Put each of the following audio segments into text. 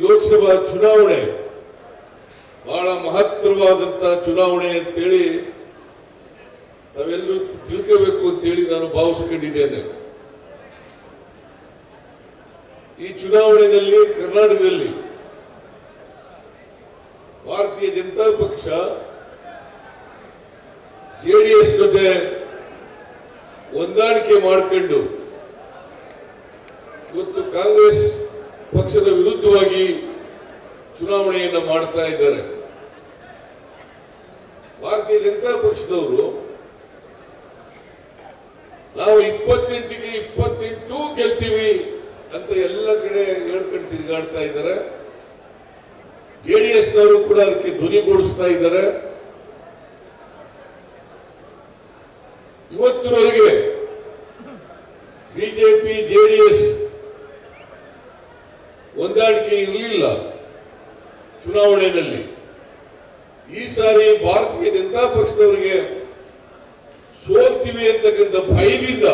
ಲೋಕಸಭಾ ಚುನಾವಣೆ. ಬಹಳ ಮಹತ್ತರವಾದಂತಹ ಚುನಾವಣೆ ಅಂತೇಳಿ ನಾವೆಲ್ಲರೂ ತಿಳ್ಕೋಬೇಕು ಅಂತೇಳಿ ನಾನು ಭಾವಿಸ್ಕೊಂಡಿದ್ದೇನೆ. ಈ ಚುನಾವಣೆಯಲ್ಲಿ ಕರ್ನಾಟಕದಲ್ಲಿ ಭಾರತೀಯ ಜನತಾ ಪಕ್ಷ ಜೆಡಿಎಸ್ ಜೊತೆ ಹೊಂದಾಣಿಕೆ ಮಾಡಿಕೊಂಡು ಇವತ್ತು ಕಾಂಗ್ರೆಸ್ ಪಕ್ಷದ ವಿರುದ್ಧವಾಗಿ ಚುನಾವಣೆಯನ್ನು ಮಾಡ್ತಾ ಇದ್ದಾರೆ. ಭಾರತೀಯ ಜನತಾ ಪಕ್ಷದವರು ನಾವು ಇಪ್ಪತ್ತೆಂಟಿಗೆ ಇಪ್ಪತ್ತೆಂಟು ಗೆಲ್ತೀವಿ ಅಂತ ಎಲ್ಲ ಕಡೆ ಹೇಳ್ಕೊಂಡು ತಿರುಗಾಡ್ತಾ ಇದ್ದಾರೆ. ಜೆಡಿಎಸ್ನವರು ಕೂಡ ಅದಕ್ಕೆ ಧ್ವನಿಗೂಡಿಸ್ತಾ ಇದ್ದಾರೆ. ಇವತ್ತಿನವರೆಗೆ ಬಿಜೆಪಿ ಜೆಡಿಎಸ್ ಹೊಂದಾಣಿಕೆ ಇರಲಿಲ್ಲ ಚುನಾವಣೆಯಲ್ಲಿ. ಈ ಸಾರಿ ಭಾರತೀಯ ಜನತಾ ಪಕ್ಷದವರಿಗೆ ಸೋಲ್ತೀವಿ ಅಂತಕ್ಕಂಥ ಭಯದಿಂದ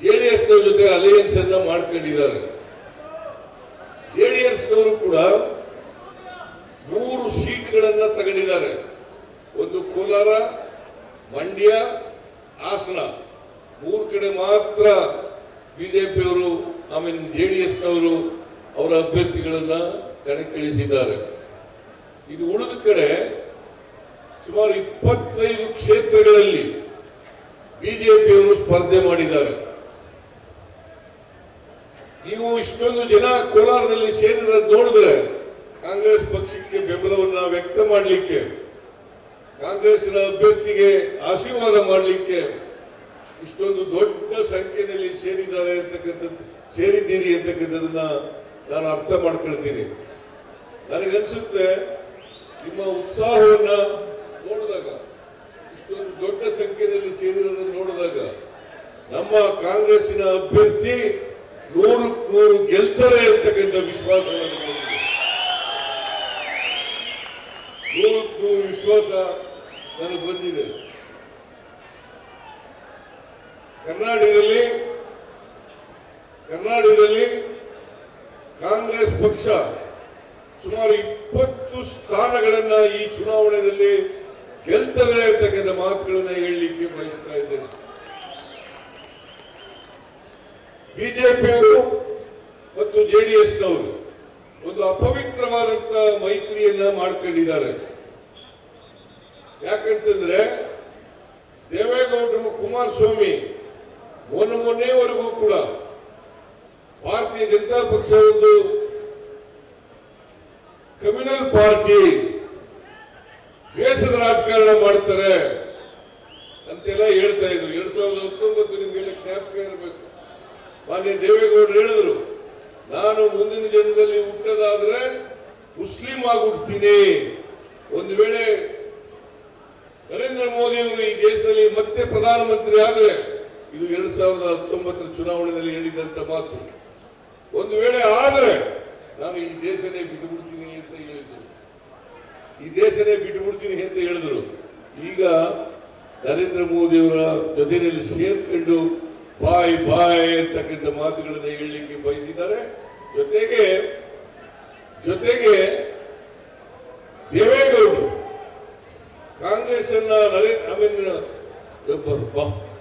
ಜೆಡಿಎಸ್ ಜೊತೆ ಅಲಯನ್ಸ್ ಅನ್ನ ಮಾಡ್ಕೊಂಡಿದ್ದಾರೆ. ಜೆಡಿಎಸ್ ನವರು ಕೂಡ ಮೂರು ಸೀಟ್ಗಳನ್ನ ತಗೊಂಡಿದ್ದಾರೆ. ಒಂದು ಕೋಲಾರ, ಮಂಡ್ಯ, ಹಾಸನ. ಮೂರು ಕಡೆ ಮಾತ್ರ ಬಿಜೆಪಿಯವರು ಆಮೇಲೆ ಜೆಡಿಎಸ್ ನವರು ಅವರ ಅಭ್ಯರ್ಥಿಗಳನ್ನ ಕಣಕ್ಕಿಳಿಸಿದ್ದಾರೆ. ಇದು ಉಳಿದ ಕಡೆ ಸುಮಾರು ಇಪ್ಪತ್ತೈದು ಕ್ಷೇತ್ರಗಳಲ್ಲಿ ಬಿಜೆಪಿಯವರು ಸ್ಪರ್ಧೆ ಮಾಡಿದ್ದಾರೆ. ನೀವು ಇಷ್ಟೊಂದು ಜನ ಕೋಲಾರದಲ್ಲಿ ಸೇರಿದ ನೋಡಿದ್ರೆ ಕಾಂಗ್ರೆಸ್ ಪಕ್ಷಕ್ಕೆ ಬೆಂಬಲವನ್ನ ವ್ಯಕ್ತ ಮಾಡಲಿಕ್ಕೆ, ಕಾಂಗ್ರೆಸ್ನ ಅಭ್ಯರ್ಥಿಗೆ ಆಶೀರ್ವಾದ ಮಾಡಲಿಕ್ಕೆ ಇಷ್ಟೊಂದು ದೊಡ್ಡ ಸಂಖ್ಯೆಯಲ್ಲಿ ಸೇರಿದ್ದಾರೆ ಅಂತಕ್ಕಂಥದ್ದು ಸೇರಿದ್ದೀರಿ ಅಂತಕ್ಕಂಥದನ್ನ ನಾನು ಅರ್ಥ ಮಾಡ್ಕೊಳ್ತೀನಿ ನನಗನ್ಸುತ್ತೆ ನಿಮ್ಮ ಉತ್ಸಾಹವನ್ನ ನೋಡಿದಾಗ, ಇಷ್ಟೊಂದು ದೊಡ್ಡ ಸಂಖ್ಯೆಯಲ್ಲಿ ಸೇರಿರೋದನ್ನು ನೋಡಿದಾಗ ನಮ್ಮ ಕಾಂಗ್ರೆಸ್ಸಿನ ಅಭ್ಯರ್ಥಿ ನೂರು ನೂರು ಗೆಲ್ತಾರೆ ಅಂತಕ್ಕಂಥ ವಿಶ್ವಾಸ. ನೂರಕ್ಕೆ ನೂರು ವಿಶ್ವಾಸ ನನಗೆ ಬಂದಿದೆ ಕರ್ನಾಟಕದಲ್ಲಿ ಕರ್ನಾಟಕದಲ್ಲಿ ಕಾಂಗ್ರೆಸ್ ಪಕ್ಷ ಸುಮಾರು ಇಪ್ಪತ್ತು ಸ್ಥಾನಗಳನ್ನ ಈ ಚುನಾವಣೆಯಲ್ಲಿ ಗೆಲ್ತದೆ ಅಂತಕ್ಕಂಥ ಮಾತುಗಳನ್ನ ಹೇಳಲಿಕ್ಕೆ ಬಯಸ್ತಾ ಇದ್ದೇನೆ. ಬಿಜೆಪಿಯವರು ಮತ್ತು ಜೆಡಿಎಸ್ನವರು ಒಂದು ಅಪವಿತ್ರವಾದಂತ ಮೈತ್ರಿಯನ್ನ ಮಾಡ್ಕೊಂಡಿದ್ದಾರೆ. ಯಾಕಂತಂದ್ರೆ ದೇವೇಗೌಡರು ಕುಮಾರಸ್ವಾಮಿ, ಮೊನ್ನೆ ಮೊನ್ನೆವರೆಗೂ ಕೂಡ ಭಾರತೀಯ ಜನತಾ ಪಕ್ಷ ಒಂದು ಕಮ್ಯುನಲ್ ಪಾರ್ಟಿ ದ್ವೇಷದ ರಾಜಕಾರಣ ಮಾಡ್ತಾರೆ ಅಂತೆಲ್ಲ ಹೇಳ್ತಾ ಇದ್ರು. ಎರಡ್ ಸಾವಿರದ ಹತ್ತೊಂಬತ್ತು ನಿಮ್ಗೆಲ್ಲ ಜ್ಞಾಪಕ ಇರಬೇಕು. ಮಾನ್ಯ ದೇವೇಗೌಡರು ಹೇಳಿದ್ರು, ನಾನು ಮುಂದಿನ ಜನದಲ್ಲಿ ಹುಟ್ಟದಾದ್ರೆ ಮುಸ್ಲಿಂ ಆಗಿಬಿಡ್ತೀನಿ. ಒಂದು ವೇಳೆ ನರೇಂದ್ರ ಮೋದಿ ಅವರು ಈ ದೇಶದಲ್ಲಿ ಮತ್ತೆ ಪ್ರಧಾನಮಂತ್ರಿ ಆದರೆ ಇದು ಎರಡ್ ಸಾವಿರದ ಹತ್ತೊಂಬತ್ತರ ಚುನಾವಣೆಯಲ್ಲಿ ಹೇಳಿದಂತ ಮಾತು. ಒಂದು ವೇಳೆ ಆದರೆ ನಾನು ಈ ದೇಶನೇ ಬಿಟ್ಟು ಬಿಡ್ತೀನಿ ಅಂತ ಹೇಳಿದ್ರು. ಈ ದೇಶನೇ ಬಿಟ್ಟು ಬಿಡ್ತೀನಿ ಅಂತ ಹೇಳಿದ್ರು. ಈಗ ನರೇಂದ್ರ ಮೋದಿ ಅವರ ಜೊತೆಯಲ್ಲಿ ಸೇರ್ಕೊಂಡು ಬಾಯ್ ಬಾಯ್ ಅಂತಕ್ಕಂಥ ಮಾತುಗಳನ್ನು ಹೇಳಲಿಕ್ಕೆ ಬಯಸಿದ್ದಾರೆ. ಜೊತೆಗೆ ಜೊತೆಗೆ ದೇವೇಗೌಡರು ಕಾಂಗ್ರೆಸ್ ಅನ್ನ ನರೇಂದ್ರ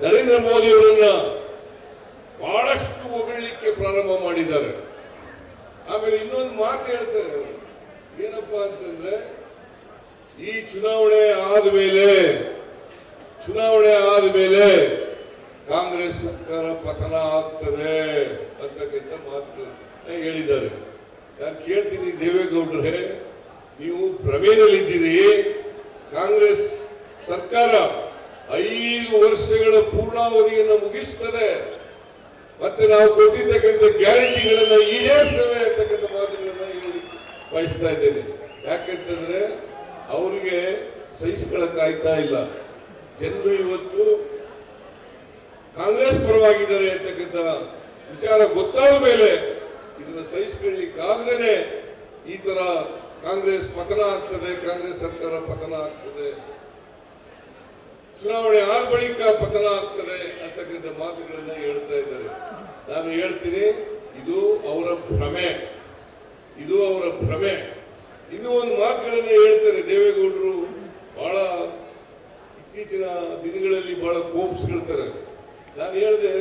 ನರೇಂದ್ರ ಮೋದಿ ಅವರನ್ನ ಬಹಳಷ್ಟು ಹೊಗಳಲಿಕ್ಕೆ ಪ್ರಾರಂಭ ಮಾಡಿದ್ದಾರೆ. ಆಮೇಲೆ ಇನ್ನೊಂದು ಮಾತು ಹೇಳ್ತಾರೆ. ಏನಪ್ಪಾ ಅಂತಂದ್ರೆ, ಈ ಚುನಾವಣೆ ಆದ ಮೇಲೆ, ಚುನಾವಣೆ ಆದ ಮೇಲೆ ಕಾಂಗ್ರೆಸ್ ಸರ್ಕಾರ ಪತನ ಆಗ್ತದೆ ಅಂತಕ್ಕಂಥ ಮಾತು ಹೇಳಿದ್ದಾರೆ. ನಾನು ಕೇಳ್ತೀನಿ ದೇವೇಗೌಡರೇ, ನೀವು ಭ್ರಮೆಯಲ್ಲಿದ್ದೀರಿ ಕಾಂಗ್ರೆಸ್ ಸರ್ಕಾರ ಐದು ವರ್ಷಗಳ ಪೂರ್ಣಾವಧಿಯನ್ನು ಮುಗಿಸ್ತದೆ. ಮತ್ತೆ ನಾವು ಕೊಟ್ಟಿರ್ತಕ್ಕಂಥ ಗ್ಯಾರಂಟಿಗಳನ್ನ ಈಡೇರಿಸ್ತೇವೆ ಇರ್ತಕ್ಕಂಥ ಮಾತುಗಳನ್ನ ಬಯಸ್ತಾ ಇದ್ದೇನೆ. ಯಾಕಂತಂದ್ರೆ ಅವರಿಗೆ ಸಹಿಸ್ಕೊಳ್ಳಕ್ಕಾಗ್ತಾ ಇಲ್ಲ. ಜನರು ಇವತ್ತು ಕಾಂಗ್ರೆಸ್ ಪರವಾಗಿದ್ದಾರೆ ಅಂತಕ್ಕಂಥ ವಿಚಾರ ಗೊತ್ತಾದ ಮೇಲೆ ಇದನ್ನ ಸಹಿಸ್ಕೊಳ್ಳಿಕ್ಕಾಗದೇನೆ ಈ ತರ ಕಾಂಗ್ರೆಸ್ ಪತನ ಆಗ್ತದೆ, ಕಾಂಗ್ರೆಸ್ ಸರ್ಕಾರ ಪತನ ಆಗ್ತದೆ. ಚುನಾವಣೆ ಆದ ಬಳಿಕ ಪತನ ಆಗ್ತದೆ ಅಂತಕ್ಕಂಥ ಮಾತುಗಳನ್ನ ಹೇಳ್ತಾ ಇದ್ದಾರೆ. ನಾನು ಹೇಳ್ತೀನಿ, ಇದು ಅವರ ಭ್ರಮೆ. ಇದು ಅವರ ಭ್ರಮೆ. ಇನ್ನು ಒಂದು ಮಾತುಗಳನ್ನು ಹೇಳ್ತಾರೆ ದೇವೇಗೌಡರು, ಬಹಳ ಇತ್ತೀಚಿನ ದಿನಗಳಲ್ಲಿ ಬಹಳ ಕೋಪಿಸ್ಕೊಳ್ತಾರೆ. ನಾನು ಹೇಳಿದೆ,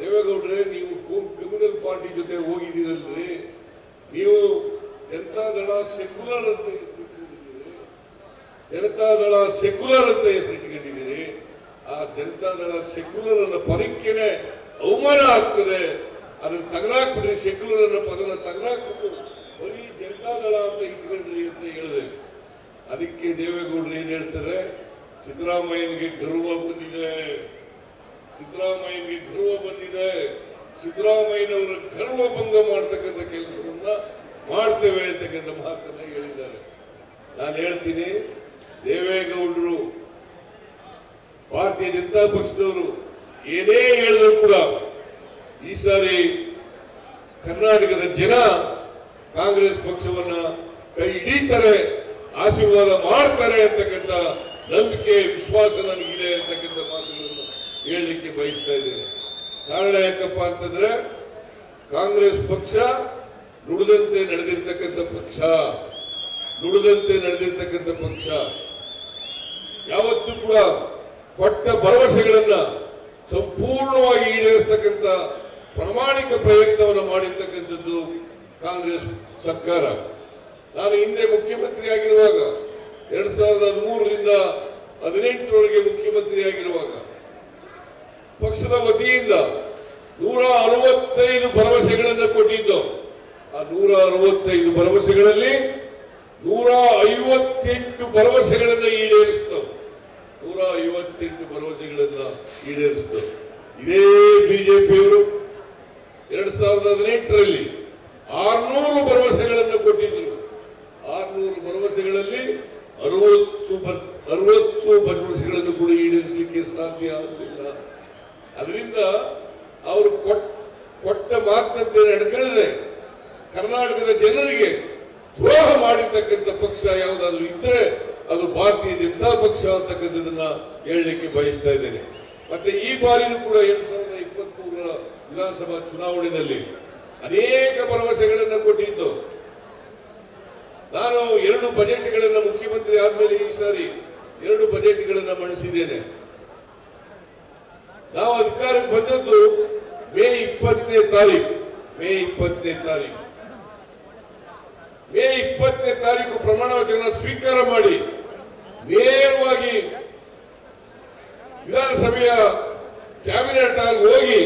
ದೇವೇಗೌಡ್ರೆ, ನೀವು ಕಮ್ಯುನಲ್ ಪಾರ್ಟಿ ಜೊತೆ ಹೋಗಿದ್ದೀರಲ್ರಿ. ನೀವು ಜನತಾದಳ ಸೆಕ್ಯುಲರ್ ಅಂತ. ಜನತಾದಳ ಸೆಕ್ಯುಲರ್ ಅಂತ ಹೆಸರಿಟ್ಕೊಂಡಿದ್ದೀರಿ. ಆ ಜನತಾದಳ ಸೆಕ್ಯುಲರ್ ಅನ್ನೋ ಪದಕ್ಕೇನೆ ಅವಮಾನ ಆಗ್ತದೆ. ಅದನ್ನ ತಗಲಾಕ್ಬಿಡ್ರಿ ಸೆಕ್ಯುಲರ್ ಅನ್ನೋ ಪದನ ತಗಲಾಕ್ಬಿಟ್ಟು ಬರೀ ಜನತಾದಳ ಅಂತ ಇಟ್ಕೊಂಡ್ರಿ ಅಂತ ಹೇಳಿದೆ. ಅದಕ್ಕೆ ದೇವೇಗೌಡರು ಏನ್ ಹೇಳ್ತಾರೆ? ಸಿದ್ದರಾಮಯ್ಯನಿಗೆ ಗರ್ವ ಬಂದಿದೆ. ಸಿದ್ದರಾಮಯ್ಯನಿಗೆ ಗರ್ವ ಬಂದಿದೆ. ಸಿದ್ದರಾಮಯ್ಯನವರ ಗರ್ವ ಭಂಗ ಮಾಡ್ತಕ್ಕಂಥ ಕೆಲಸವನ್ನ ಮಾಡ್ತೇವೆ ಅಂತಕ್ಕಂಥ ಮಾತನ್ನ ಹೇಳಿದ್ದಾರೆ. ನಾನು ಹೇಳ್ತೀನಿ ದೇವೇಗೌಡರು, ಭಾರತೀಯ ಜನತಾ ಪಕ್ಷದವರು ಏನೇ ಹೇಳಿದ್ರು ಕೂಡ ಈ ಸಾರಿ ಕರ್ನಾಟಕದ ಜನ ಕಾಂಗ್ರೆಸ್ ಪಕ್ಷವನ್ನ ಕೈ ಹಿಡಿತಾರೆ, ಆಶೀರ್ವಾದ ಮಾಡ್ತಾರೆ ಅಂತಕ್ಕಂಥ ನಂಬಿಕೆ, ವಿಶ್ವಾಸ ನನಗಿದೆ ಅಂತಕ್ಕಂಥ ಮಾತುಗಳನ್ನು ಹೇಳಲಿಕ್ಕೆ ಬಯಸ್ತಾ ಇದ್ದೇನೆ. ಕಾರಣ ಯಾಕಪ್ಪ ಅಂತಂದ್ರೆ ಕಾಂಗ್ರೆಸ್ ಪಕ್ಷ ನುಡಿದಂತೆ ನಡೆದಿರ್ತಕ್ಕಂಥ ಪಕ್ಷ, ನುಡಿದಂತೆ ನಡೆದಿರ್ತಕ್ಕಂಥ ಪಕ್ಷ. ಯಾವತ್ತೂ ಕೂಡ ಕೊಟ್ಟ ಭರವಸೆಗಳನ್ನ ಸಂಪೂರ್ಣವಾಗಿ ಈಡೇರಿಸ್ತಕ್ಕಂಥ ಪ್ರಾಮಾಣಿಕ ಪ್ರಯತ್ನವನ್ನು ಮಾಡಿರ್ತಕ್ಕಂಥದ್ದು ಕಾಂಗ್ರೆಸ್ ಸರ್ಕಾರ. ನಾನು ಹಿಂದೆ ಮುಖ್ಯಮಂತ್ರಿ ಆಗಿರುವಾಗ ಎರಡ್ ಸಾವಿರದ ಹದಿಮೂರರಿಂದ ಹದಿನೆಂಟರವರೆಗೆ ಮುಖ್ಯಮಂತ್ರಿ ಆಗಿರುವಾಗ ಪಕ್ಷದ ವತಿಯಿಂದ ನೂರ ಅರವತ್ತೈದು ಭರವಸೆಗಳನ್ನು ಕೊಟ್ಟಿದ್ದು, ಆ ನೂರ ಅರವತ್ತೈದು ಭರವಸೆಗಳಲ್ಲಿ ನೂರ ಐವತ್ತೆಂಟು ಭರವಸೆಗಳನ್ನ ಈಡೇರಿಸಿತು. ನೂರ ಐವತ್ತೆಂಟು ಭರವಸೆಗಳನ್ನ ಈಡೇರಿಸ್ತು. ಇದೇ ಬಿಜೆಪಿಯವರು ಎರಡ್ ಸಾವಿರದ ಹದಿನೆಂಟರಲ್ಲಿ ಆರ್ನೂರು ಭರವಸೆಗಳನ್ನು ಕೊಟ್ಟಿದ್ದರು. ಆರ್ನೂರು ಭರವಸೆಗಳಲ್ಲಿ ಅರವತ್ತು ಅರವತ್ತು ಭರವಸೆಗಳನ್ನು ಕೂಡ ಈಡೇರಿಸಲಿಕ್ಕೆ ಸಾಧ್ಯ ಆಗಲಿಲ್ಲ ಅದರಿಂದ ಅವರು ಕೊಟ್- ಕೊಟ್ಟ ಮಾತಿನಂತೆ ನಡ್ಕೊಳ್ಳದೆ ಕರ್ನಾಟಕದ ಜನರಿಗೆ ದ್ರೋಹ ಮಾಡಿರ್ತಕ್ಕಂಥ ಪಕ್ಷ ಯಾವುದಾದ್ರೂ ಇದ್ರೆ ಅದು ಭಾರತೀಯ ಜನತಾ ಪಕ್ಷ ಅಂತಕ್ಕಂಥದನ್ನ ಹೇಳಲಿಕ್ಕೆ ಬಯಸ್ತಾ ಇದ್ದೇನೆ. ಮತ್ತೆ ಈ ಬಾರಿನೂ ಕೂಡ ಎರಡ್ ಸಾವಿರದ ಇಪ್ಪತ್ತ್ ಮೂರರ ವಿಧಾನಸಭಾ ಚುನಾವಣೆಯಲ್ಲಿ ಅನೇಕ ಭರವಸೆಗಳನ್ನು ಕೊಟ್ಟಿದ್ದು ನಾನು ಎರಡು ಬಜೆಟ್ಗಳನ್ನ ಮುಖ್ಯಮಂತ್ರಿ ಆದ್ಮೇಲೆ ಈ ಸಾರಿ ಎರಡು ಬಜೆಟ್ಗಳನ್ನ ಮಂಡಿಸಿದ್ದೇನೆ. ನಾವು ಅಧಿಕಾರಕ್ಕೆ ಬಂದದ್ದು ಮೇ ಇಪ್ಪತ್ತನೇ ತಾರೀಕು ಮೇ ಇಪ್ಪತ್ತನೇ ತಾರೀಕು ಮೇ ಇಪ್ಪತ್ತನೇ ತಾರೀಕು ಪ್ರಮಾಣ ವಚನ ಸ್ವೀಕಾರ ಮಾಡಿ ನೇರವಾಗಿ ವಿಧಾನಸಭೆಯ ಕ್ಯಾಬಿನೆಟ್ ಆಗಿ ಹೋಗಿ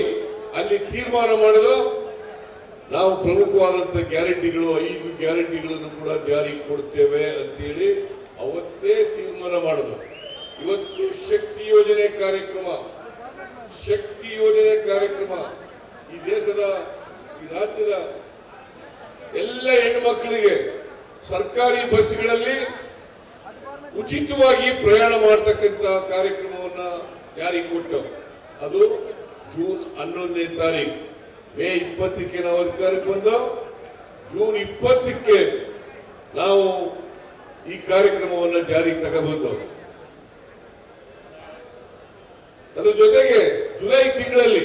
ಅಲ್ಲಿ ತೀರ್ಮಾನ ಮಾಡೋದು ನಾವು ಪ್ರಮುಖವಾದಂತಹ ಗ್ಯಾರಂಟಿಗಳು, ಐದು ಗ್ಯಾರಂಟಿಗಳನ್ನು ಕೂಡ ಜಾರಿಗೆ ಕೊಡ್ತೇವೆ ಅಂತೇಳಿ ಅವತ್ತೇ ತೀರ್ಮಾನ ಮಾಡೋದು. ಇವತ್ತು ಶಕ್ತಿ ಯೋಜನೆ ಕಾರ್ಯಕ್ರಮ, ಶಕ್ತಿ ಯೋಜನೆ ಕಾರ್ಯಕ್ರಮ ಈ ದೇಶದ, ಈ ರಾಜ್ಯದ ಎಲ್ಲ ಹೆಣ್ಣುಮಕ್ಕಳಿಗೆ ಸರ್ಕಾರಿ ಬಸ್ಗಳಲ್ಲಿ ಉಚಿತವಾಗಿ ಪ್ರಯಾಣ ಮಾಡತಕ್ಕಂತ ಕಾರ್ಯಕ್ರಮವನ್ನ ಜಾರಿಗೆ ಕೊಟ್ಟವು ಅದು ಜೂನ್ ಹನ್ನೊಂದನೇ ತಾರೀಕು ಮೇ ಇಪ್ಪತ್ತಕ್ಕೆ ನಾವು ಅಧಿಕಾರಕ್ಕೆ ಬಂದು, ಜೂನ್ ಇಪ್ಪತ್ತಕ್ಕೆ ನಾವು ಈ ಕಾರ್ಯಕ್ರಮವನ್ನ ಜಾರಿಗೆ ತಗೊಬಂದು. ಅದ್ರ ಜೊತೆಗೆ ಜುಲೈ ತಿಂಗಳಲ್ಲಿ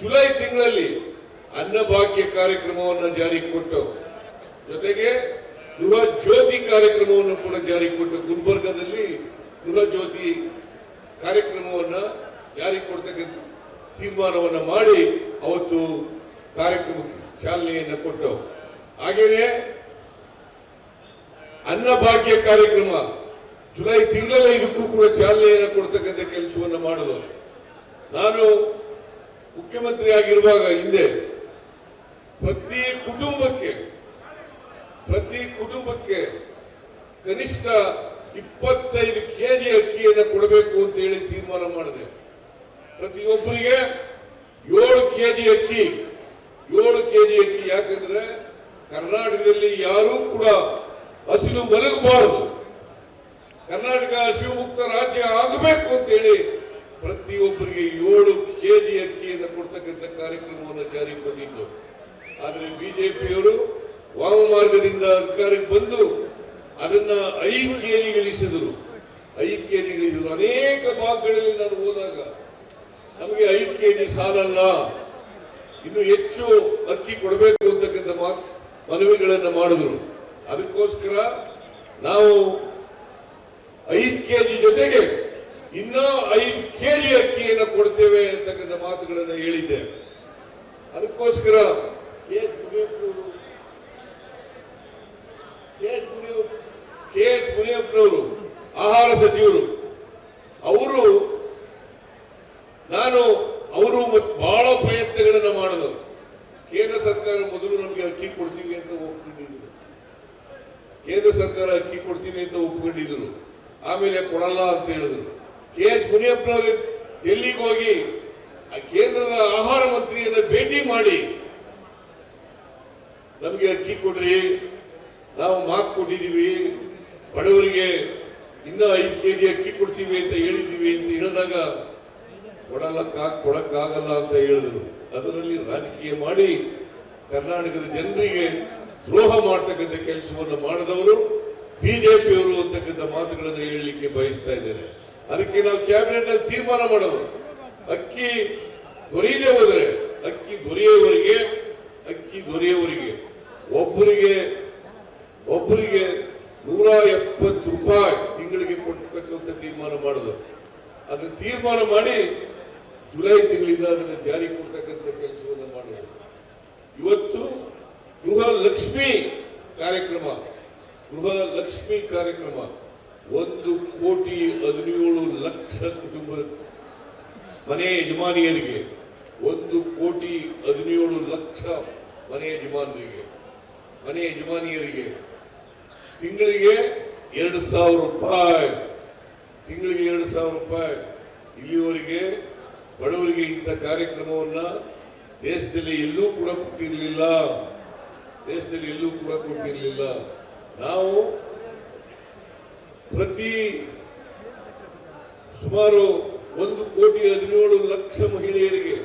ಜುಲೈ ತಿಂಗಳಲ್ಲಿ ಅನ್ನಭಾಗ್ಯ ಕಾರ್ಯಕ್ರಮವನ್ನು ಜಾರಿಗೆ ಕೊಟ್ಟು, ಜೊತೆಗೆ ಗೃಹ ಜ್ಯೋತಿ ಕಾರ್ಯಕ್ರಮವನ್ನು ಕೂಡ ಜಾರಿಗೆ ಕೊಟ್ಟು ಗುಲ್ಬರ್ಗದಲ್ಲಿ ಗೃಹ ಜ್ಯೋತಿ ಕಾರ್ಯಕ್ರಮವನ್ನು ಜಾರಿಗೆ ಕೊಡ್ತಕ್ಕಂಥ ತೀರ್ಮಾನವನ್ನು ಮಾಡಿ ಅವತ್ತು ಕಾರ್ಯಕ್ರಮಕ್ಕೆ ಚಾಲನೆಯನ್ನು ಕೊಟ್ಟು, ಹಾಗೇನೆ ಅನ್ನಭಾಗ್ಯ ಕಾರ್ಯಕ್ರಮ ಜುಲೈ ತಿಂಗಳಲ್ಲಿ ಇದಕ್ಕೂ ಕೂಡ ಚಾಲನೆಯನ್ನು ಕೊಡ್ತಕ್ಕಂಥ ಕೆಲಸವನ್ನು ಮಾಡೋದು ನಾನು ಮುಖ್ಯಮಂತ್ರಿ ಆಗಿರುವಾಗ ಹಿಂದೆ ಪ್ರತಿ ಕುಟುಂಬಕ್ಕೆ ಪ್ರತಿ ಕುಟುಂಬಕ್ಕೆ ಕನಿಷ್ಠ ಇಪ್ಪತ್ತೈದು ಕೆಜಿ ಅಕ್ಕಿಯನ್ನು ಕೊಡಬೇಕು ಅಂತ ಹೇಳಿ ತೀರ್ಮಾನ ಮಾಡಿದೆ. ಪ್ರತಿಯೊಬ್ಬರಿಗೆ ಏಳು ಕೆಜಿ ಅಕ್ಕಿ, ಏಳು ಕೆಜಿ ಅಕ್ಕಿ. ಯಾಕಂದ್ರೆ ಕರ್ನಾಟಕದಲ್ಲಿ ಯಾರೂ ಕೂಡ ಹಸಿರು ಮಲಗಬಾರದು. ಕರ್ನಾಟಕ ಹಸಿವು ಮುಕ್ತ ರಾಜ್ಯ ಆಗಬೇಕು ಅಂತ ಹೇಳಿ ಪ್ರತಿಯೊಬ್ಬರಿಗೆ ಏಳು ಕೆಜಿ ಅಕ್ಕಿಯನ್ನು ಕೊಡ್ತಕ್ಕಂಥ ಕಾರ್ಯಕ್ರಮವನ್ನು ಜಾರಿಗೆ ಬಂದಿದ್ದು ಆದರೆ ಬಿಜೆಪಿಯವರು ವಾಮಮಾರ್ಗದಿಂದ ಅಧಿಕಾರಕ್ಕೆ ಬಂದು ಅದನ್ನ ಐದು ಕೆಜಿಗಳಿಸಿದರು ಐದು ಗಳಿಸಿದರು. ಅನೇಕ ಭಾಗಗಳಲ್ಲಿ ನಾನು ಹೋದಾಗ ನಮಗೆ ಐದು ಕೆಜಿ ಸಾಲಲ್ಲ. ಇನ್ನು ಹೆಚ್ಚು ಅಕ್ಕಿ ಕೊಡಬೇಕು ಅಂತಕ್ಕಂಥ ಮನವಿಗಳನ್ನು ಮಾಡಿದ್ರು. ಅದಕ್ಕೋಸ್ಕರ ನಾವು ಐದು ಕೆಜಿ ಜೊತೆಗೆ ಇನ್ನೂ ಐದು ಕೆಜಿ ಅಕ್ಕಿಯನ್ನು ಕೊಡ್ತೇವೆ ಅಂತಕ್ಕಂಥ ಮಾತುಗಳನ್ನು ಹೇಳಿದ್ದೇವೆ ಅದಕ್ಕೋಸ್ಕರ ಕೆ ಎಚ್ ಮುನಿಯಪ್ಪನವರು ಆಹಾರ ಸಚಿವರು, ಅವರು, ನಾನು ಅವರು ಬಹಳ ಪ್ರಯತ್ನಗಳನ್ನು ಮಾಡಿದರು ಕೇಂದ್ರ ಸರ್ಕಾರ ಮೊದಲು ನಮಗೆ ಅಕ್ಕಿ ಕೊಡ್ತೀವಿ ಅಂತ ಒಪ್ಕೊಂಡಿದ್ರು. ಕೇಂದ್ರ ಸರ್ಕಾರ ಅಕ್ಕಿ ಕೊಡ್ತೀವಿ ಅಂತ ಒಪ್ಕೊಂಡಿದ್ರು. ಆಮೇಲೆ ಕೊಡಲ್ಲ ಅಂತ ಹೇಳಿದ್ರು. ಕೆ ಎಚ್ ಮುನಿಯಪ್ಪನವರು ಡೆಲ್ಲಿಗೆ ಹೋಗಿ ಕೇಂದ್ರದ ಆಹಾರ ಮಂತ್ರಿಯನ್ನು ಭೇಟಿ ಮಾಡಿ ನಮಗೆ ಅಕ್ಕಿ ಕೊಡ್ರಿ, ನಾವು ಮಾತು ಕೊಟ್ಟಿದ್ದೀವಿ ಬಡವರಿಗೆ ಇನ್ನೂ ಐದು ಕೆ ಜಿ ಅಕ್ಕಿ ಕೊಡ್ತೀವಿ ಅಂತ ಹೇಳಿದ್ದೀವಿ ಅಂತ ಹೇಳಿದಾಗ, ಕೊಡಲಕ್ಕ, ಕೊಡಕ್ಕಾಗಲ್ಲ ಅಂತ ಹೇಳಿದರು. ಅದರಲ್ಲಿ ರಾಜಕೀಯ ಮಾಡಿ ಕರ್ನಾಟಕದ ಜನರಿಗೆ ದ್ರೋಹ ಮಾಡ್ತಕ್ಕಂಥ ಕೆಲಸವನ್ನು ಮಾಡಿದವರು ಬಿಜೆಪಿಯವರು ಅಂತಕ್ಕಂಥ ಮಾತುಗಳನ್ನು ಹೇಳಲಿಕ್ಕೆ ಬಯಸ್ತಾ ಇದ್ದಾರೆ. ಅದಕ್ಕೆ ನಾವು ಕ್ಯಾಬಿನೆಟ್ ತೀರ್ಮಾನ ಮಾಡೋದು. ಅಕ್ಕಿ ದೊರೆಯದೇ ಹೋದರೆ, ಅಕ್ಕಿ ದೊರೆಯುವವರಿಗೆ ಅಕ್ಕಿ ದೊರೆಯುವವರಿಗೆ ಒಬ್ಬರಿಗೆ ಒಬ್ಬರಿಗೆ ನೂರ ಎಪ್ಪತ್ತು ರೂಪಾಯಿ ತಿಂಗಳಿಗೆ ಕೊಡ್ತಕ್ಕಂಥ ತೀರ್ಮಾನ ಮಾಡಿದ್ರು ಅದನ್ನ ತೀರ್ಮಾನ ಮಾಡಿ ಜುಲೈ ತಿಂಗಳಿಂದ ಅದನ್ನು ಜಾರಿ ಕೊಡ್ತಕ್ಕಂಥ ಕೆಲಸವನ್ನು ಮಾಡಿದ್ರು. ಇವತ್ತು ಗೃಹ ಲಕ್ಷ್ಮಿ ಕಾರ್ಯಕ್ರಮ ಗೃಹ ಲಕ್ಷ್ಮಿ ಕಾರ್ಯಕ್ರಮ ಒಂದು ಕೋಟಿ ಹದಿನೇಳು ಲಕ್ಷ ಕುಟುಂಬದ ಮನೆ ಯಜಮಾನಿಯರಿಗೆ, ಒಂದು ಕೋಟಿ ಹದಿನೇಳು ಲಕ್ಷ ಮನೆ ಯಜಮಾನರಿಗೆ ಮನೆ ಯಜಮಾನಿಯರಿಗೆ ತಿಂಗಳಿಗೆ ಎರಡು ಸಾವಿರ ರೂಪಾಯಿ. ತಿಂಗಳಿಗೆ ಎರಡು ಸಾವಿರ ರೂಪಾಯಿ. ಇಲ್ಲಿವರೆಗೆ ಬಡವರಿಗೆ ಇಂಥ ಕಾರ್ಯಕ್ರಮವನ್ನ ದೇಶದಲ್ಲಿ ಎಲ್ಲೂ ಕೂಡ ಕೊಟ್ಟಿರಲಿಲ್ಲ. ದೇಶದಲ್ಲಿ ಎಲ್ಲೂ ಕೂಡ ಕೊಟ್ಟಿರಲಿಲ್ಲ. ನಾವು ಪ್ರತಿ ಸುಮಾರು ಒಂದು ಕೋಟಿ ಹದಿನೇಳು ಲಕ್ಷ ಮಹಿಳೆಯರಿಗೆ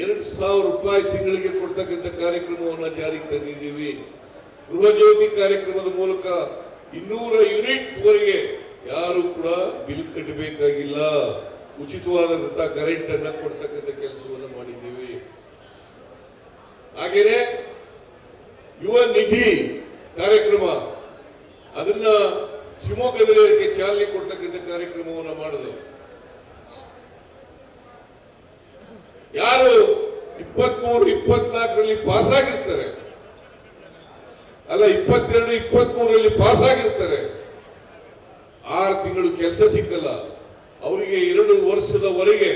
ಎರಡು ಸಾವಿರ ರೂಪಾಯಿ ತಿಂಗಳಿಗೆ ಕೊಡ್ತಕ್ಕಂಥ ಕಾರ್ಯಕ್ರಮವನ್ನು ಜಾರಿಗೆ ತಂದಿದ್ದೀವಿ. ಗೃಹ ಜ್ಯೋತಿ ಕಾರ್ಯಕ್ರಮದ ಮೂಲಕ ಇನ್ನೂರ ಯೂನಿಟ್ ವರೆಗೆ ಯಾರು ಕೂಡ ಬಿಲ್ ಕಟ್ಟಬೇಕಾಗಿಲ್ಲ. ಉಚಿತವಾದಂತಹ ಕರೆಂಟ್ ಅನ್ನ ಕೊಡ್ತಕ್ಕಂಥ ಕೆಲಸವನ್ನು ಮಾಡಿದ್ದೀವಿ. ಹಾಗೇನೆ ಯುವ ನಿಧಿ ಕಾರ್ಯಕ್ರಮ, ಅದನ್ನ ಶಿವಮೊಗ್ಗದಲ್ಲಿ ಅದಕ್ಕೆ ಚಾಲನೆ ಕೊಡ್ತಕ್ಕಂಥ ಕಾರ್ಯಕ್ರಮವನ್ನು ಮಾಡಿದ್ರು ಯಾರು ಇಪ್ಪತ್ಮೂರು, ಇಪ್ಪತ್ನಾಲ್ಕರಲ್ಲಿ ಪಾಸ್ ಆಗಿರ್ತಾರೆ ಅಲ್ಲ, ಇಪ್ಪತ್ತೆರಡು, ಇಪ್ಪತ್ಮೂರರಲ್ಲಿ ಪಾಸ್ ಆಗಿರ್ತಾರೆ ಆರು ತಿಂಗಳು ಕೆಲಸ ಸಿಕ್ಕಲ್ಲ. ಅವರಿಗೆ ಎರಡು ವರ್ಷದವರೆಗೆ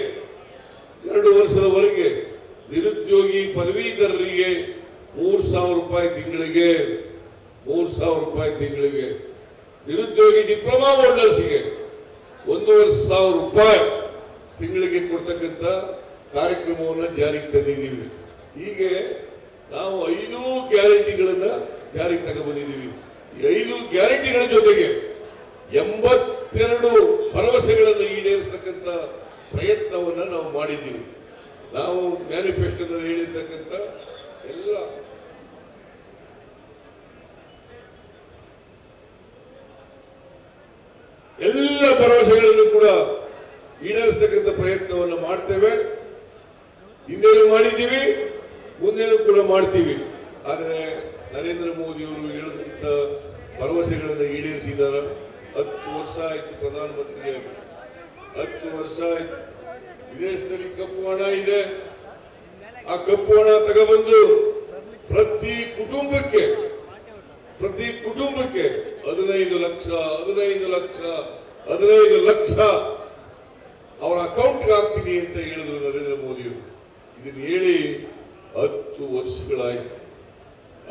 ಎರಡು ವರ್ಷದವರೆಗೆ ನಿರುದ್ಯೋಗಿ ಪದವೀಧರರಿಗೆ ಮೂರು ಸಾವಿರ ರೂಪಾಯಿ ತಿಂಗಳಿಗೆ, ಮೂರು ಸಾವಿರ ರೂಪಾಯಿ ತಿಂಗಳಿಗೆ, ನಿರುದ್ಯೋಗಿ ಡಿಪ್ಲೊಮಾ ಹೋಲ್ಡರ್ಸ್ಗೆ ಒಂದೂವರೆ ಸಾವಿರ ರೂಪಾಯಿ ತಿಂಗಳಿಗೆ ಕೊಡ್ತಕ್ಕಂಥ ಕಾರ್ಯಕ್ರಮವನ್ನು ಜಾರಿಗೆ ತಂದಿದ್ದೀವಿ. ಹೀಗೆ ನಾವು ಐದು ಗ್ಯಾರಂಟಿಗಳನ್ನ ಜಾರಿಗೆ ತಗೊಂಡ್ಬಂದಿದ್ದೀವಿ ಐದು ಗ್ಯಾರಂಟಿಗಳ ಜೊತೆಗೆ ಎಂಬತ್ತೆರಡು ಭರವಸೆಗಳನ್ನು ಈಡೇರಿಸತಕ್ಕಂಥ ಪ್ರಯತ್ನವನ್ನು ನಾವು ಮಾಡಿದ್ದೀವಿ. ನಾವು ಮ್ಯಾನಿಫೆಸ್ಟೋದಲ್ಲಿ ಹೇಳಿರ್ತಕ್ಕಂಥ ಎಲ್ಲ ಎಲ್ಲ ಭರವಸೆಗಳನ್ನು ಕೂಡ ಈಡೇರಿಸತಕ್ಕಂಥ ಪ್ರಯತ್ನವನ್ನು ಮಾಡ್ತೇವೆ. ಹಿಂದೇನು ಮಾಡಿದ್ದೀವಿ? ಮುಂದೇನು ಕೂಡ ಮಾಡ್ತೀವಿ. ಆದರೆ ನರೇಂದ್ರ ಮೋದಿ ಅವರು ಹೇಳಿದಂತ ಭರವಸೆಗಳನ್ನು ಈಡೇರಿಸಿದ್ದಾರೆ. ಹತ್ತು ವರ್ಷ ಆಯಿತು ಪ್ರಧಾನಮಂತ್ರಿಯಾಗಿ ಹತ್ತು ವರ್ಷ ಆಯಿತು. ವಿದೇಶದಲ್ಲಿ ಕಪ್ಪು ಹಣ ಇದೆ. ಆ ಕಪ್ಪು ಹಣ ತಗೊಬಂದು ಪ್ರತಿ ಕುಟುಂಬಕ್ಕೆ ಪ್ರತಿ ಕುಟುಂಬಕ್ಕೆ ಹದಿನೈದು ಲಕ್ಷ ಹದಿನೈದು ಲಕ್ಷ ಹದಿನೈದು ಲಕ್ಷ ಅವರ ಅಕೌಂಟ್ಗೆ ಹಾಕ್ತೀನಿ ಅಂತ ಹೇಳಿದ್ರು ನರೇಂದ್ರ ಮೋದಿಯವರು. ಇದನ್ನ ಹೇಳಿ ಹತ್ತು ವರ್ಷಗಳಾಯ್ತು.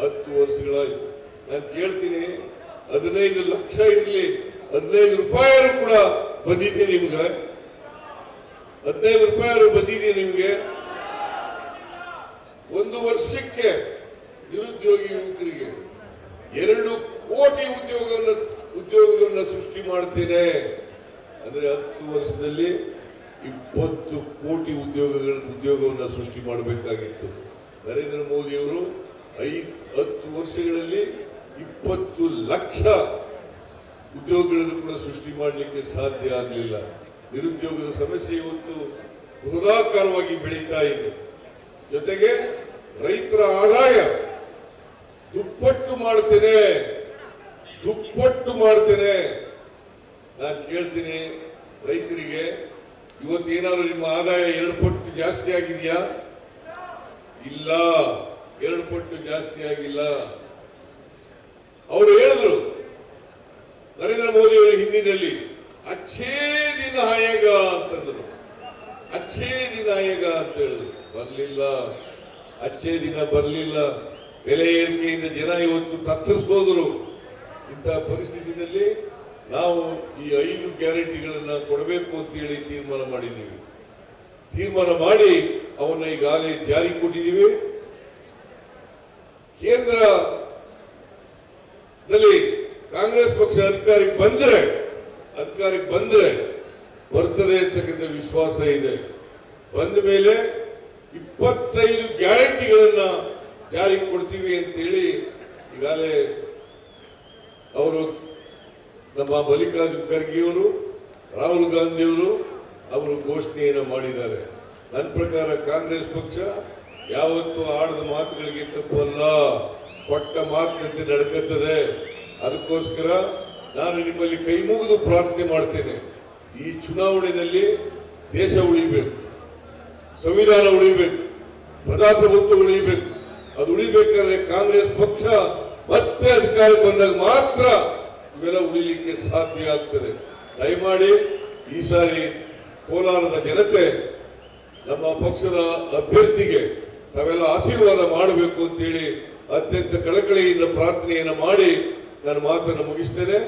ಹತ್ತು ವರ್ಷಗಳಾಯ್ತು. ನಾನು ಕೇಳ್ತೀನಿ, ಹದಿನೈದು ಲಕ್ಷ ಇರಲಿ, ಹದಿನೈದು ರೂಪಾಯಿ ಕೂಡ ಬಂದಿದೆ ನಿಮ್ಗೆ. ಹದಿನೈದು ರೂಪಾಯಿ ಬಂದಿದೆ ನಿಮ್ಗೆ. ಒಂದು ವರ್ಷಕ್ಕೆ ನಿರುದ್ಯೋಗಿ ಯುವಕರಿಗೆ ಎರಡು ಕೋಟಿ ಉದ್ಯೋಗವನ್ನು ಉದ್ಯೋಗಗಳನ್ನ ಸೃಷ್ಟಿ ಮಾಡ್ತೇನೆ. ಅಂದ್ರೆ ಹತ್ತು ವರ್ಷದಲ್ಲಿ ಇಪ್ಪತ್ತು ಕೋಟಿ ಉದ್ಯೋಗಗಳ ಉದ್ಯೋಗವನ್ನು ಸೃಷ್ಟಿ ಮಾಡಬೇಕಾಗಿತ್ತು. ನರೇಂದ್ರ ಮೋದಿಯವರು ಐ ಹತ್ತು ವರ್ಷಗಳಲ್ಲಿ ಇಪ್ಪತ್ತು ಲಕ್ಷ ಉದ್ಯೋಗಗಳನ್ನು ಕೂಡ ಸೃಷ್ಟಿ ಮಾಡಲಿಕ್ಕೆ ಸಾಧ್ಯ ಆಗಲಿಲ್ಲ. ನಿರುದ್ಯೋಗದ ಸಮಸ್ಯೆ ಇವತ್ತು ಬೃಹದಾಕಾರವಾಗಿ ಬೆಳೀತಾ ಇದೆ. ಜೊತೆಗೆ ರೈತರ ಆದಾಯ ದುಪ್ಪಟ್ಟು ಮಾಡ್ತೇನೆ ದುಪ್ಪಟ್ಟು ಮಾಡ್ತೇನೆ. ನಾನು ಕೇಳ್ತೀನಿ ರೈತರಿಗೆ ಇವತ್ತೇನಾದ್ರು ನಿಮ್ಮ ಆದಾಯ ಎರಡು ಪಟ್ಟು ಜಾಸ್ತಿ ಆಗಿದೆಯಾ? ಇಲ್ಲ, ಎರಡು ಪಟ್ಟು ಜಾಸ್ತಿ ಆಗಿಲ್ಲ. ಅವರು ಹೇಳಿದ್ರು, ನರೇಂದ್ರ ಮೋದಿ ಅವರು ಹಿಂದಿನಲ್ಲಿ, ಅಚ್ಚೇ ದಿನ ಆಯೋಗ ಅಂತಂದ್ರು. ಅಚ್ಚೇ ದಿನ ಆಯಗ ಅಂತ ಹೇಳಿದ್ರು. ಬರಲಿಲ್ಲ. ಅಚ್ಚೇ ದಿನ ಬರಲಿಲ್ಲ. ಬೆಲೆ ಏರಿಕೆಯಿಂದ ಜನ ಇವತ್ತು ತತ್ತರಿಸೋದ್ರು ಇಂತಹ ಪರಿಸ್ಥಿತಿಯಲ್ಲಿ ನಾವು ಈ ಐದು ಗ್ಯಾರಂಟಿಗಳನ್ನ ಕೊಡಬೇಕು ಅಂತೇಳಿ ತೀರ್ಮಾನ ಮಾಡಿದ್ದೀವಿ. ತೀರ್ಮಾನ ಮಾಡಿ ಅವನ್ನ ಈಗಾಗಲೇ ಜಾರಿ ಕೊಟ್ಟಿದ್ದೀವಿ. ಕೇಂದ್ರದಲ್ಲಿ ಕಾಂಗ್ರೆಸ್ ಪಕ್ಷ ಅಧಿಕಾರಕ್ಕೆ ಬಂದ್ರೆ ಅಧಿಕಾರಕ್ಕೆ ಬಂದ್ರೆ ಬರ್ತದೆ ಅಂತಕ್ಕಂಥ ವಿಶ್ವಾಸ ಇದೆ. ಬಂದ ಮೇಲೆ ಇಪ್ಪತ್ತೈದು ಗ್ಯಾರಂಟಿಗಳನ್ನ ಜಾರಿಗೆ ಕೊಡ್ತೀವಿ ಅಂತೇಳಿ ಈಗಾಗಲೇ ಅವರು ನಮ್ಮ ಮಲ್ಲಿಕಾರ್ಜುನ್ ಖರ್ಗೆಯವರು ರಾಹುಲ್ ಗಾಂಧಿಯವರು ಅವರು ಘೋಷಣೆಯನ್ನು ಮಾಡಿದ್ದಾರೆ. ನನ್ನ ಪ್ರಕಾರ ಕಾಂಗ್ರೆಸ್ ಪಕ್ಷ ಯಾವತ್ತೂ ಆಡದ ಮಾತುಗಳಿಗೆ ತಪ್ಪಲ್ಲ. ಕೊಟ್ಟ ಮಾತಿನಂತೆ ನಡ್ಕತ್ತದೆ. ಅದಕ್ಕೋಸ್ಕರ ನಾನು ನಿಮ್ಮಲ್ಲಿ ಕೈ ಮುಗಿದು ಪ್ರಾರ್ಥನೆ ಮಾಡ್ತೇನೆ. ಈ ಚುನಾವಣೆಯಲ್ಲಿ ದೇಶ ಉಳಿಬೇಕು. ಸಂವಿಧಾನ ಉಳಿಬೇಕು. ಪ್ರಜಾಪ್ರಭುತ್ವ ಉಳಿಬೇಕು. ಅದು ಉಳಿಬೇಕಾದ್ರೆ ಕಾಂಗ್ರೆಸ್ ಪಕ್ಷ ಮತ್ತೆ ಅಧಿಕಾರಕ್ಕೆ ಬಂದಾಗ ಮಾತ್ರ ಇವೆಲ್ಲ ಉಳಿಲಿಕ್ಕೆ ಸಾಧ್ಯ ಆಗ್ತದೆ. ದಯಮಾಡಿ ಈ ಸಾರಿ ಕೋಲಾರದ ಜನತೆ ನಮ್ಮ ಪಕ್ಷದ ಅಭ್ಯರ್ಥಿಗೆ ತಾವೆಲ್ಲ ಆಶೀರ್ವಾದ ಮಾಡಬೇಕು ಅಂತೇಳಿ ಅತ್ಯಂತ ಕಳಕಳಿಯಿಂದ ಪ್ರಾರ್ಥನೆಯನ್ನು ಮಾಡಿ ನನ್ನ ಮಾತನ್ನು ಮುಗಿಸ್ತೇನೆ.